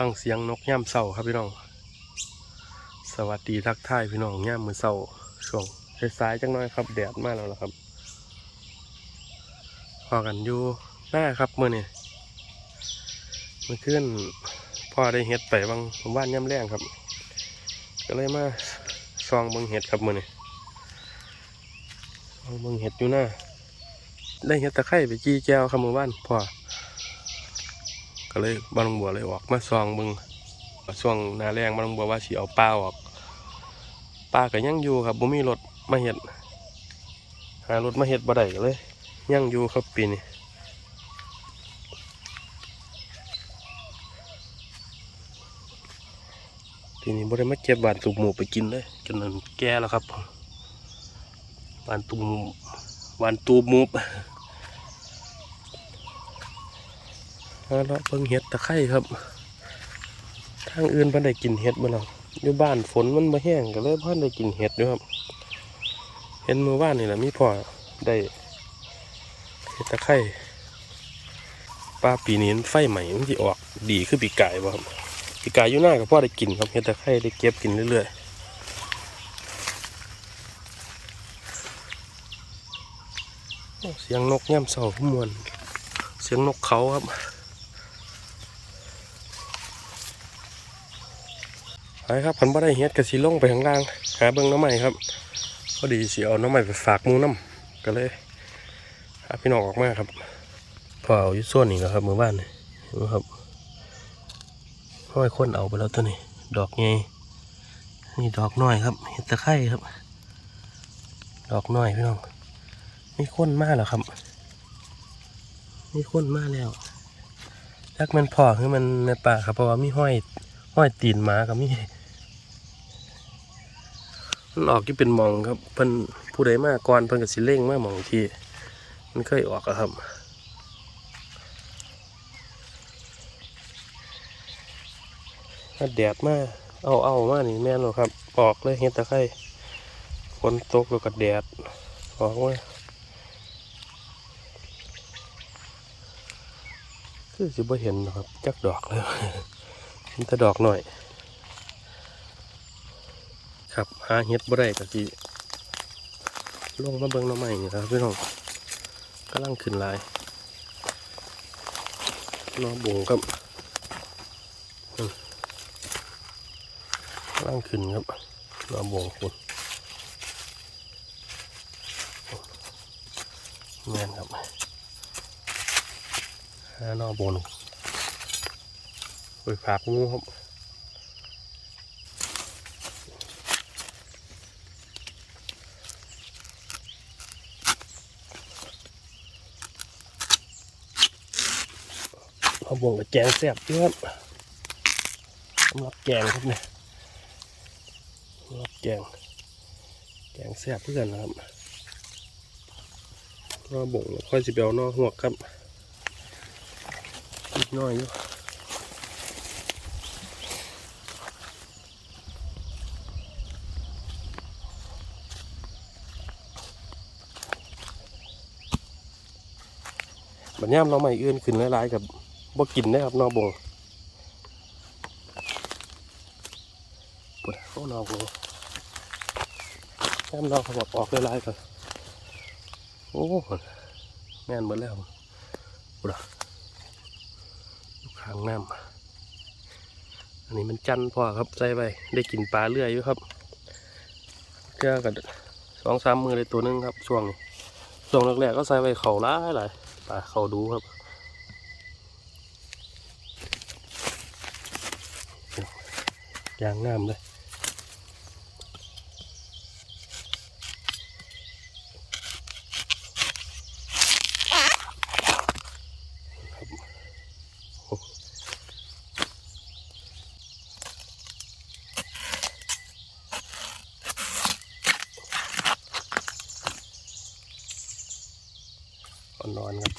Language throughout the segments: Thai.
ฟังเสียงนกย่ำเศร้าครับพี่น้อง สวัสดีทักทายพี่น้องย่ำมือเศร้าช่วงสายจังน้อยครับแดดมากแล้วล่ะครับพอกันอยู่หน้าครับมื่อนี่มื่อคืนพอได้เห็ดไปบางว่านย่ำแรงครับ ก็เลยมาซองบิงเห็ดครับมื่อนี่ซองบิงเห็ดอยู่หน้าได้เห็ดตะไคร้ไปจี้แก้วครับมือว่านพ่อ ก็เลยบานหลวงบัวเลยออกมาซองเบึงช่วงนาแรงบานหลวงบัวว่าสิเอาปลาออกปลาก็ยังอยู่ครับบ่มีรถมาเห็ดหารถมาเห็ดบ่ได้ก็เลยยังอยู่ครับปีนี้ทีนี้บ่ได้มาเก็บบานตุกหมูไปกินเลยจนนั้นแก่แล้วครับบานตุกหมูบานตูบ หมูเอาะเพิ่งเห็ดตะไคร่ครับ ทางอื่นพิ่นได้กินเห็ดบ่ล่ะอยู่บ้านฝนมันมาแห้งก็เลยพิ่นได้กินเห็ดอยู่ครับ เห็นเมื่อวานนี่แหละมีพ่อได้เห็ดตะไคร่ปลาปีนี้ไฟใหม่มันสิออกดีคือปีกายบ่ครับปีกายอยู่หน้าก็พ่อได้กินครับเห็ดตะไคร่ได้เก็บกินเรื่อยๆเสียงนกย่ำเสาผู้มวน เสียงนกเขาครับ ไปครับพันบ่ได้เฮ็ดกระสีลงไปข้างล่าง หาเบิ่งน้ำใหม่ครับพอดีสิเอาน้ำใหม่ไปฝากมูน้ำก็เลยหาพี่น้องออกมาครับพอเอาอยู่ส่วนนี้นะครับมือบ้านนี่เห็นไหมครับห้อยคนเอาไปแล้วตัวนี้ ดอกไงนี่ดอกน้อยครับเห็ดตะไคร่ครับ ดอกน้อยพี่น้องมีคนมากแล้วครับมีคนมากแล้วจักมันพอคือมันในป่าครับเพราะว่ามีห้อย ห้อยตีนหมากับมีมันออกที่เป็นมองครับเพิ่นผู้ใดมาก่อนเพิ่นก็สิเล่งมาหมองที่มันเคยออกอะครับถ้าแดดมากเอาเอามานี่แม่นหรอครับ ออกเลยเห็ดตะไคร่ฝนตกแล้วก็แดดออกมาคือสิบ่เห็นครับ จักดอกเลย เห็นแต่ดอกหน่อย ครับหาเห็ดบ่ได้ก็สิลงมาเบิ่งหน้ำใหม่นี่ครับพี่น้องกำลังขึ้นลายน้อบุงครับกำลังขึ้นครับน้อบุงคุณเงี้ยครับหาน้อบุง ไปฝากงูครับเอาบ่งกับแกงแซ่บด้วยครับสำหรับแกงครับเนี่ยสำหรับแกง แกงแซ่บเพื่อนนะครับนอบ่งค่อยสิเบลนอกหัวครับนิดหน้อยอยู่ บัดย่ามเราใหม่อื่นขึ้นหลายๆกับบ่กินได้ครับนอบงปวดเข้านอบงย่ามเราเขาบอกออกหลายๆก่อนโอ้แม่นหมดแล้วปวดข้างน้ำอันนี้มันจันพ่อครับใส่ไปได้กินปลาเรื่อยอยู่ครับเจอกันสองสามมือเลยตัวหนึงครับช่วงช่วงแรกๆก็ใส่ไปเข่าหลาหลาย ปลาเข้าดูครับยางงามเลย นอนครับ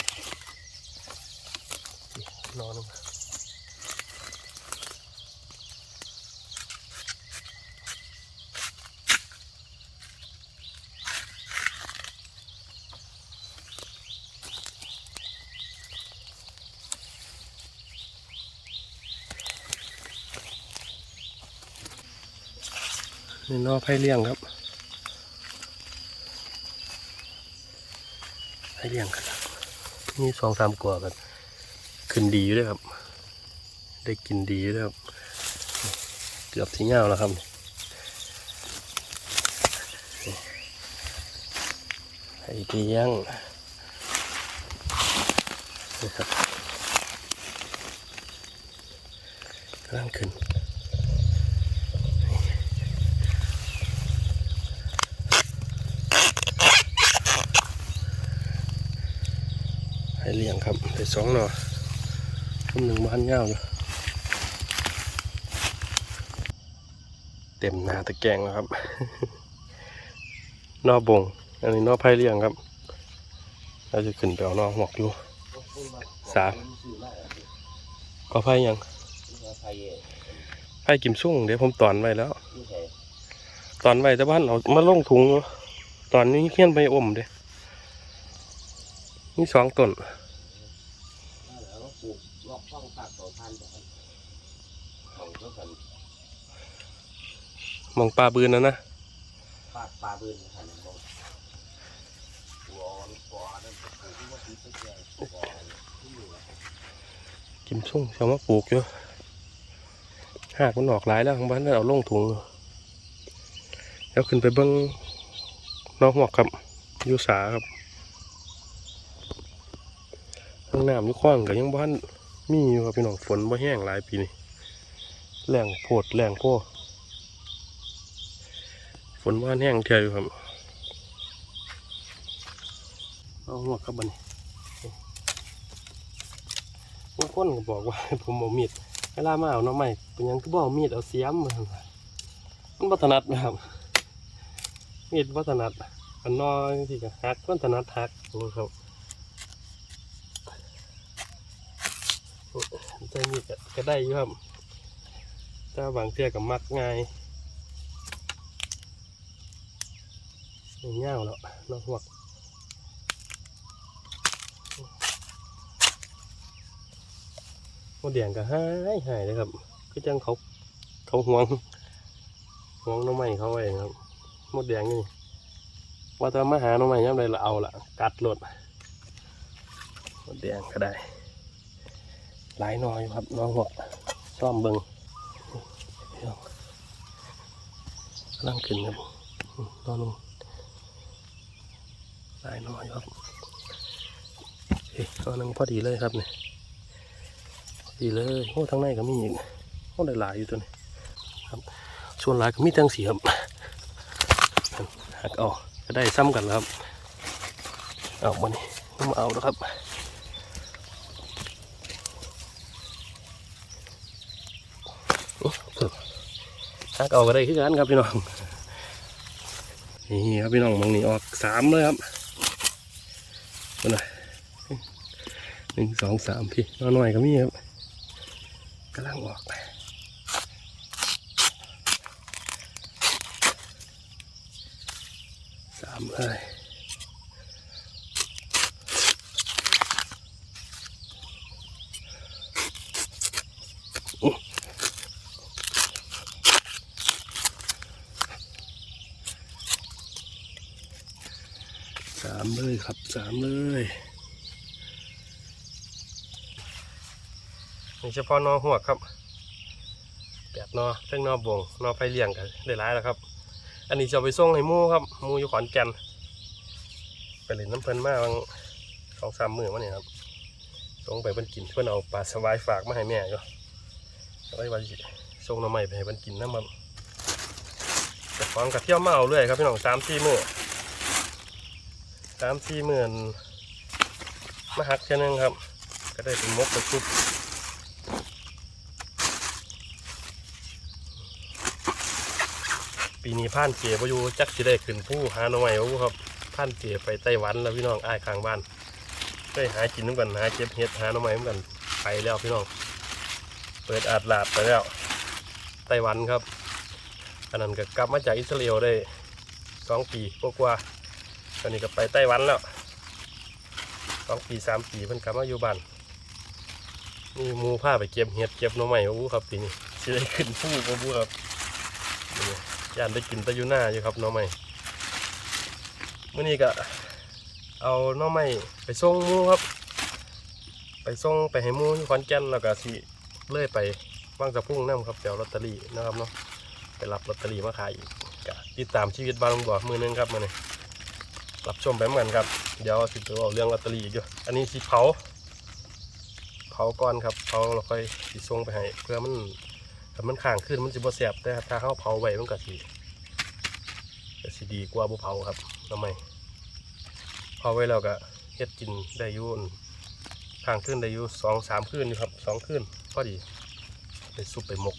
นอนนี่นอให้เลี้ยงครับให้เลี้ยงกัน นี่สองสามกว่ากันขึ้นดีอยู่ด้วยครับ ได้กินดีอยู่ด้วยครับ เกือบที่เงาแล้วครับไผ่เลี้ยงนี่ครับกำลังขึ้น ให้เลี้ยง ครับได้สองหน่อคำหนึ่งบ้านเงาอยู่เต็มนาตะแกงแล้วครับนอบงอันนี้นอไผ่เลี้ยงครับเราจะขึ้นไปเอานอหมอกอยู่สามก็ไผ่ยังไผ่กิมสุ่งเดี๋ยวผมตอนไว้แล้ว ตอนไว้แต่บ้านเอามาลงถุงอยู่ตอนนี้เขียนไปอมเด้นี่สองต้น แล้วก็ปลูกรอบช่องปากต่อพันต่อพันของก็กัน มองปลาบืนนะนะปลาปลาบืนขันมองหัวอ่อนปอนั่นปลูกที่ว่าปีตะแกรงปอที่อยู่กิมสุ่งเชามาปลูกอยู่หากมันออกหลายแล้วของบ้านเราเอาลงถุงแล้วขึ้นไปเบิ้งนองหมอกครับยูสาครับข้างน้ำยูคว้างกับยังบ้านมีอยู่ครับพี่น้องฝนบ่แห้งหลายปีนี่แรงโพดแรงโพ ฝนบ้านแห้งเทียอยู่ครับเอาหัวกครับบันบางคนก็บอกว่าผมเอามีดเวลามาเอาหน้ำใหม่เป็นยังก็บเอามีดเอาเสียมมาหั่นล่ะมันบัถนัดนะครับ มีดบัถนัดอันน้อยที่ก็หักมันถนัดหักโอ้ครับใจมีดก็ได้อยู่ครับแต่บางเทื่อก็มักง่าย เงี้ยวแล้วน้องหวกมดแดงก็หายหายเลยครับคือจังเขาเขาห่วงห่วงน้องใหม่เขาไว้นะครับมดแดงนี่ว่าแต่มาหาน้องใหม่ยังไงเราเอาละกัดรถมดแดงก็ได้ หลายหน้อยครับน้องหัวซ่อมเบิงกำลังขึ้นครับนอนลง หลายหน้อยครับเฮ้ยตอนนึงพอดีเลยครับเนี่ยดีเลยโอ้ทางในก็มีอีกโอ้หลายๆอยู่ตัวนี้ครับส่วนหลายก็มีแตังสีครับหักเอาก็ได้ซ้ำกันแล้วครับเอามานี่มาเอาแล้วครับหักเอาก็ได้คือกันครับพี่น้องนี่ครับพี่น้องมองนี่ออกสามเลยครับ น่อยหนึ่งสองสามพี่น้อยหน่อยก็มีครับกำลังออกสามเลย สามเลยครับสามเลยนี่เฉพาะนอหัวครับแบบนอเรื่องนอบวงนอไฟเลี้ยงกันได้หลายแล้วครับ อันนี้จะไปส่งให้มูครับมูอยู่ขอนแก่นไปเล่นน้ำเพลินมาบางสองสามมือมาเนี่ยครับส่งไปเพิ่นกินเพิ่นเอาปลาสวายฝากมาให้แม่ก็ไว้วันสิส่งน้ำใหม่ไปให้เพิ่นกินน้ำมันแต่ของกับเที่ยวมาเอาเรื่อยครับพี่น้องสามสี่มือามสี่หมื่นมาหักแค่นึงครับ ก็ได้เป็นมกไปชุบปีนี้ผ่านเกียบอยู่จักสิได้ขึ้นผู้หาหน่อไม้บ่ครับผ่านเกียไปไต้หวันแล้วพี่น้องอ้ายข้างบ้านได้หากินน้ำกันหาเก็บเห็ดหาหน่อไม้น้ำกันไปแล้วพี่น้อง เปิดอาดลาดไปแล้วไต้หวันครับอันนั้นก็กลับมาจากอิสราเอลได้สองปีกว่า อนนี้ก็ไปไต้หวันแล้วสองปีสามปีเพิ่นกลับมาอยู่บ้านนี่มูผ้าไปเก็บเห็ดเก็บหน่อไม้โอ้ครับปีนี้สิได้ขึ้นผู้บ่บูครับย่านได้กินตะยูหน้าอยู่ครับหน้องใหม่เมื่อนี้ก็เอาหน้องใหม่ไปส่งมูครับ ไปส่งไปให้มูที่ขอนแก่นแล้วก็สิเลื่อยไปว่างสะพุ่งน้ำครับเดี๋ยวลอตเตอรี่นะครับเนาะไปรับลอตเตอรี่มาขายอีกติดตามชีวิตบ้านลุงบัวมือหนึงครับมื่อนี้ รับชมไปเหมือนกันครับเดี๋ยวสิไปเอาเรื่องลอตเตอรี่อีกอยู่อันนี้สิเผาเผาก่อนครับเผาเราค่อยสิส่งไปให้เพื่อมันถ้ามันข้างขึ้นมันสิบ่แสบแต่ถ้าเขาเผาไว้มันก็สิก็สิดีกว่าบ่เผาครับทำไมเผาไว้แล้วก็เฮ็ดกินได้ยู่นข้างขึ้นได้ยู่สองสามคืนอยู่ครับสองคืนพอดีไปซุปไปหมก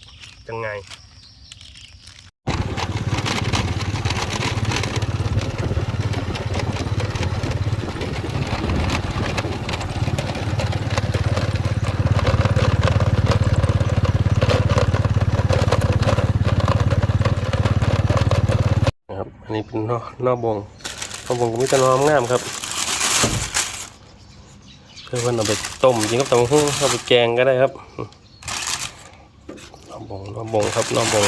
จังไง นี้เป็นนอนอบงนอกบงก็มีแต่นอมงามครับเพื่อนเอาไปต้มกินกับตำบักหุ่งเอาไปแกงก็ได้ครับนอกบงนอกบงครับนอกบง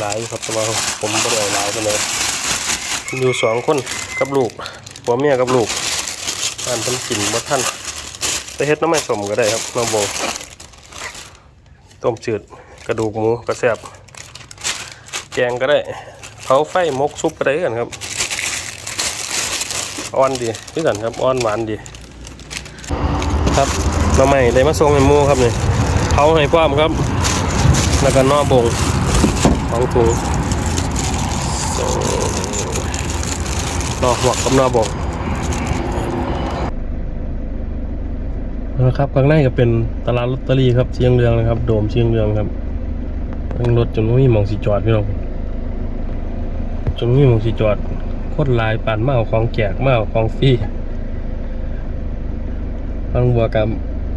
หลายครับแต่ว่าผมไม่ได้หลายไปเลยอยู่สองคนกับลูกผัวเมียกับลูกท่านเพิ่นกินบ่ท่านไปเฮ็ดน้ำไม่สมก็ได้ครับนอกบงต้มจืด กระดูกหมูกระแซบแกงก็ได้เผาไฟมกซุปก็ได้กันครับอ่อนดีพี่สันครับอ่อนหวานดี ครับหน้ำใหม่ได้มาส่งให้หมูครับนี่เผาให้พร้อมครับ แล้วก็นอบงของถุงส่งนอหัวกกับนอบงนะครับข้างในก็เป็นตลาดลอตเตอรี่ครับเชียงเรืองนะครับ โดมเชียงเรืองครับ ทั้งรถจนไม่มีมองสีจอดพี่น้องจนไม่มีมองสีจอดโคตรลายปานมาเอาของแจกมาเอาของฟรีบางบัวกับ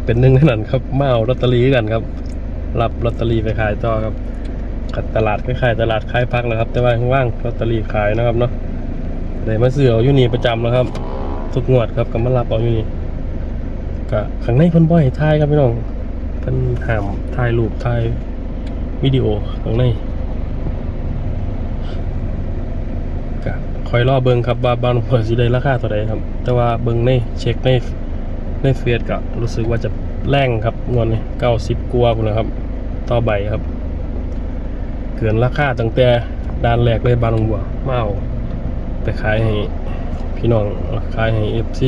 เป็นหนึ่งในนั้นครับมาเอาลอตเตอรี่กันครับ รับลอตเตอรี่ไปขายต่อครับขัดตลาดคล้ายๆตลาดขายพักแล้วครับ แต่ว่าข้างล่างลอตเตอรี่ขายนะครับเนาะเลยมาซื้อเอาอยู่นี่ประจำแล้วครับทุกงวดครับก็มารับเอาอยู่นี่ก็ข้างในเพิ่นบ่ให้ถ่ายครับพี่น้องเพิ่นห้ามถ่ายรูปถ่าย วิดีโอข้างในก็คอยรอเบิงครับว่าบานเพิ่นสิได้ราคาเท่าใดครับ แต่ว่าเบิงในเช็คในในเฟซก็รู้สึกว่าจะแรงครับเงวดนี้90กว่าพุ่นะครับ ต่อใบครับ เกินราคาตั้งแต่ด้านแรกเลยบานหลวงบัวมาเอาไปขายให้พี่น้องขายให้ FC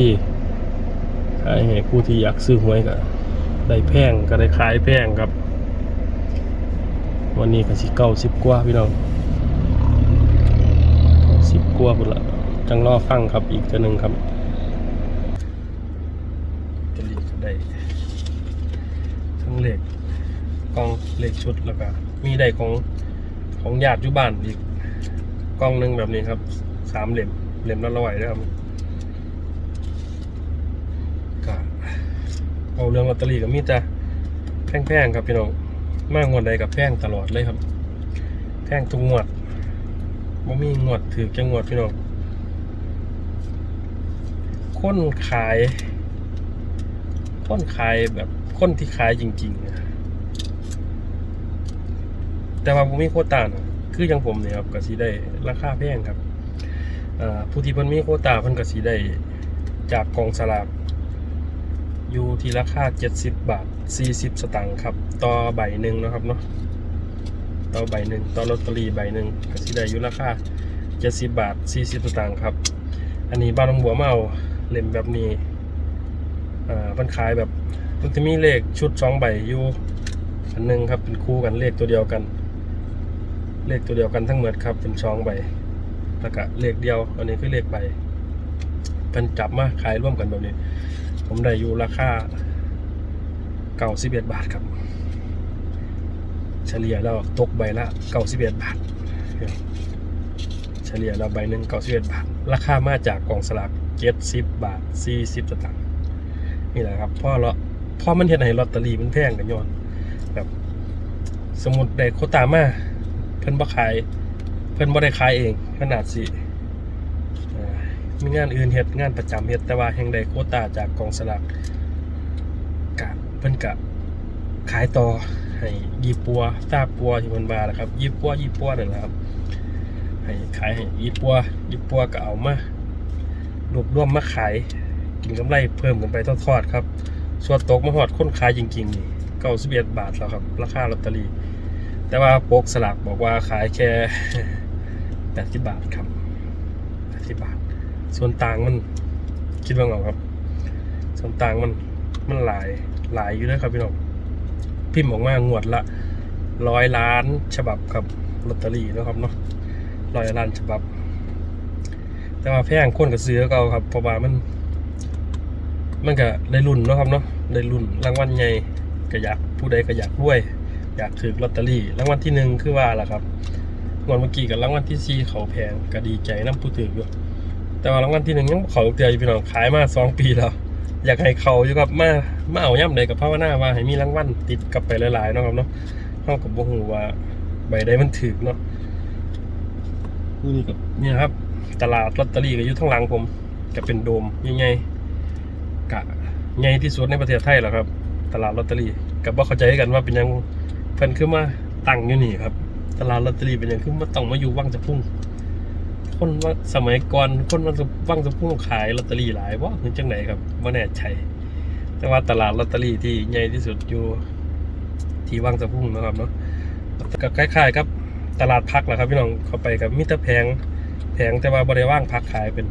ขายให้ผู้ที่อยากซื้อหวยก็ได้แพงก็ได้ขายแพงครับ วันนี้ก็สิเก้าสิบกว่าพี่น้องสิบกว่าพุ่นละจังรอฟังครับอีกตัวหนึ่งครับจะรีบได้ทั้งเหล็กกองเหล็กชุดแล้วก็มีได้ของของญาติอยู่บ้านอีกกองหนึ่งแบบนี้ครับสามเหล่มเหล่มละร้อยนะครับก็เอาเรื่องลอตเตอรี่ก็มีแต่แพงๆครับพี่น้อง มากงวดใดกับแพงตลอดเลยครับ แพงทุกงวดบ่มีงวดถือแค่งวดพี่น้องคนขาย คนขายแบบคนที่ขายจริงๆ แต่ว่าผมมีโคต้านะคืออย่างผมเนี่ยครับกสิได้ราคาแพงครับผู้ที่เพิ่นมีโคต้าเพิ่นกสิได้จากกองสลากอยู่ที่ราคา 70 บาท 40 สตางค์ครับ ต่อใบหนึ่งนะครับเนาะ ต่อใบหนึ่งต่อลอตเตอรี่ใบหนึ่งก็สิได้อยู่ราคา70 บาท 40 สตางค์ครับ อันนี้บ้านหลวงบัวเมาเล่มแบบนี้อ่ามันขายแบบมันจะมีเลขชุดสองใบอยู่อันหนึงครับเป็นคู่กันเลขตัวเดียวกัน เลขตัวเดียวกันทั้งหมดครับเป็นสองใบแล้วก็เลขเดียว อันนี้คือเลขใบเป็นจับมาขายร่วมกันแบบนี้ ผมได้อยู่ราคา เก้าสิบเอ็ดบาทครับ เฉลี่ยแล้วตกใบละเก้าสิบเอ็ดบาท เฉลี่ยแล้วใบหนึ่งเก้าสิบเอ็ดบาท ราคามาจากกองสลากเจ็ดสิบบาทสี่สิบสตางค์นี่แหละครับพ่อเราพ่อมันเห็นให้ลอตเตอรี่มันแพงกันย้อนแบบสมุดได้โคตามาเพิ่นบ่ขาย เพิ่นบ่ได้ขายเองขนาดสิมีงานอื่นเฮ็ดงานประจำเฮ็ดแต่ว่าแห่งใดโคตาจากกองสลากกะเพิ่นกะขายต่อให้ยี่ปัวซาปัวที่มันบาแหละครับ ยี่ปัวยี่ปัวนั่นแหละครับ ให้ขายให้ยี่ปัวยี่ปัวก็เอามารวบรวมมาขายกินกำไรเพิ่มกันไปทอดๆครับ ส่วนตกมาหอดค้นขายจริงๆนี่เก้าสิบเอ็ดบาทแล้วครับ ราคาลอตเตอรี่ แต่ว่าโปกสลากบอกว่าขายแค่แปดสิบบาทครับแปดสิบบาท ส่วนต่างมันคิดว่าไงครับ ส่วนต่างมัน มันหลายหลายอยู่นะครับพี่น้องพิมพ์ออกมางวดละร้อยล้านฉบับครับลอตเตอรี่นะครับเนาะร้อยล้านฉบับ แต่ว่าแพงคนกับซื้อก็เอาครับเพราะว่ามันมันก็ได้รุ่นนะครับเนาะได้รุ่นรางวัลใหญ่ก็อยากผู้ใดก็อยากรวย อยากถือลอตเตอรี่รางวัลที่หนึ่งคือว่าล่ะครับงวดเมื่อกี้กับรางวัลที่สี่เขาแพงก็ดีใจน้ำผู้ถืออยู่แต่ว่ารางวัลที่หนึ่งยังเขาเตียอยู่พี่น้องขายมาสองปีแล้ว อยากให้เขาอยู่กับมามาเอาย่ำใดกับภาวนาว่าให้มีรางวัลติดกลับไปหลายๆเนาะครับเนาะเท่ากับบ่ฮู้ว่าใบใดมันถึกเนาะนี่กับเนี่ยครับ ตลาดลอตเตอรี่ก็อยู่ข้งหลังผมก็เป็นโดมใหญ่ๆกะใหญ่ที่สุดในประเทศไทยแล้วครับ ตลาดลอตเตอรี่กับว่าเข้าใจกันว่าเป็นยังเพิ่นคือมาตั้งอยู่นี่ครับ ตลาดลอตเตอรี่เป็นยังคือมาต้องมาอยู่วังจะพุ่ง คนว่าสมัยก่อนคนมันวังจะพุ่งขายลอตเตอรี่หลายว่าคือจังไหนครับว่าแน่ใจแต่ว่าตลาดลอตเตอรี่ที่ใหญ่ที่สุดอยู่ที่วังจะพุ่งนะครับเนาะก็คล้ายๆครับตลาดพักแหละครับพี่น้องเข้าไปกับมิตรแพงแพงแต่ว่าบริว่างพักขายเป็น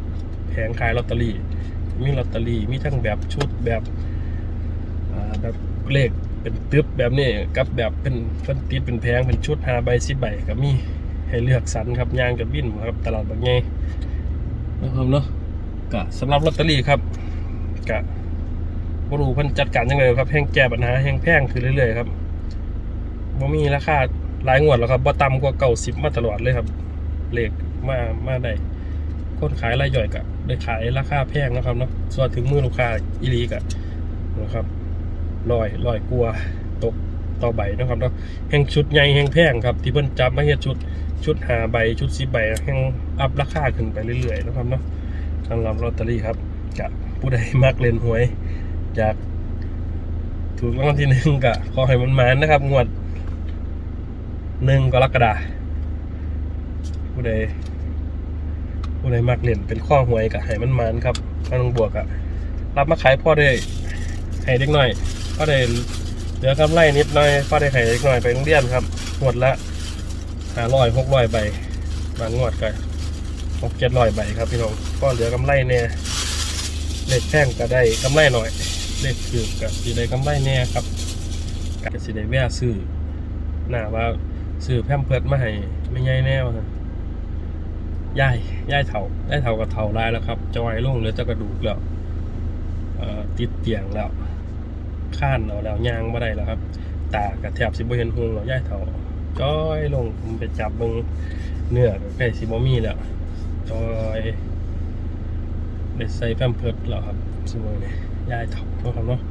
แผงขายลอตเตอรี่มีลอตเตอรี่มีทั้งแบบชุดแบบแบบเลขเป็นตึบแบบนี้กับแบบเป็นเพิ่นติดเป็นแพงเป็นชุดหาใบสิบใบก็มี ให้เลือกสรรครับยางกับบินครับตลาดบางใหญ่นะครับเนาะกะสำหรับลอตเตอรี่ครับกะบรูพิ่นจัดการยังไงครับแห้งแก้ปัญหาแห้งแพงขึ้นเรื่อยๆครับบ่มีราคาหลายงวดแล้วครับบ่ต่ำกว่าเก่าสิบมาตลอดเลยครับเลขมามาได้คนขายรายย่อยกะได้ขายราคาแพงนะครับเนาะส่วนถึงมือลูกค้าอีลีกะนะครับลอยลอยกลัวตก ต่อใบนะครับเนาะแห่งชุดใหญ่แห่งแพงครับ ที่เพิ่นจับมาเฮ็ดชุดชุดหาใบชุดสีใบแห่งอัพราคาขึ้นไปเรื่อยๆนะครับเนาะสำหรับลอตเตอรี่ครับกับผู้ใดมักเล่นหวยอยากถูกรางวัลที่หนึ่งก็ขอให้มันมานะครับ งวดหนึ่งกรกฎาผู้ใดผู้ใดมักเล่นเป็นข้อหวยก็ให้มันมานครับก็ต้องบวกอะรับมาขายพ่อได้ให้เด็กหน่อยพ่อได้ เหลือกำไรนิดหน่อยก็ได้ไข่เล็กหน่อยไปโรงเรียนครับงวดละห้าร้อยหกร้อยใบบางงวดก็หกเจ็ดร้อยใบครับพี่น้องก็เหลือกำไรเนี่ยเล็กแพงก็ได้กำไรหน่อยเล็กถือกับสีได้กำไรเนี่ยครับก็สีได้แวะซื้อหน้าว่าซื้อแพมเพิร์ดมาให้ไม่ใหญ่แน่วะย่ายย่ายเถาย่ายเถากับเถาลายแล้วครับจอยลงเหลือจะกระดูกแล้วติดเตียงแล้ว ข้านเอาแล้วยางมาได้แล้วครับ ตากระแทบสิบ่เห็นหุงแล้วย่ายเถาจ้อยลงผมไปจับเบิ่งเนื้อใกล้สิบ่มีแล้วจ้อยได้ใส่แพมเพิร์ดแล้วครับสมอนี่ย่ายเถาเนาะครับเนาะ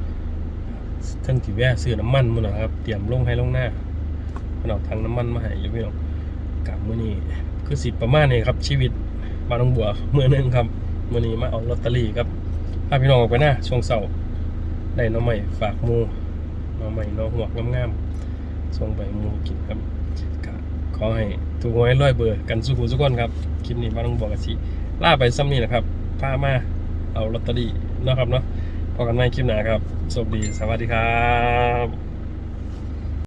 ทั้งที่แวะซื้อน้ำมันมื้อนะครับ เตรียมลงให้ลงหน้ามันเอาถังน้ำมันมาให้อยู่พี่น้องกับมื้อนี้คือสิประมาณนี้ครับ ชีวิตบ้านหนองบัวมื้อหนึงครับมื้อนี้มาเอาลอตเตอรี่ครับพาพี่น้องออกไปหน้าช่วงเช้า ได้น้องใหม่ฝากมูน้องใหม่น้องหัวงามๆส่งไปมูกินครับก็ขอให้ถูกหวยร้อยเบอร์กันสุขุสุกคนครับคลิปนี้มาต้องบอกกันสิล่าไปซ้ำนี่นะครับพามาเอาลอตเตอรี่นะครับเนาะพอกันใหม่คลิปหน้าครับสวัสดีสวัสดีครับ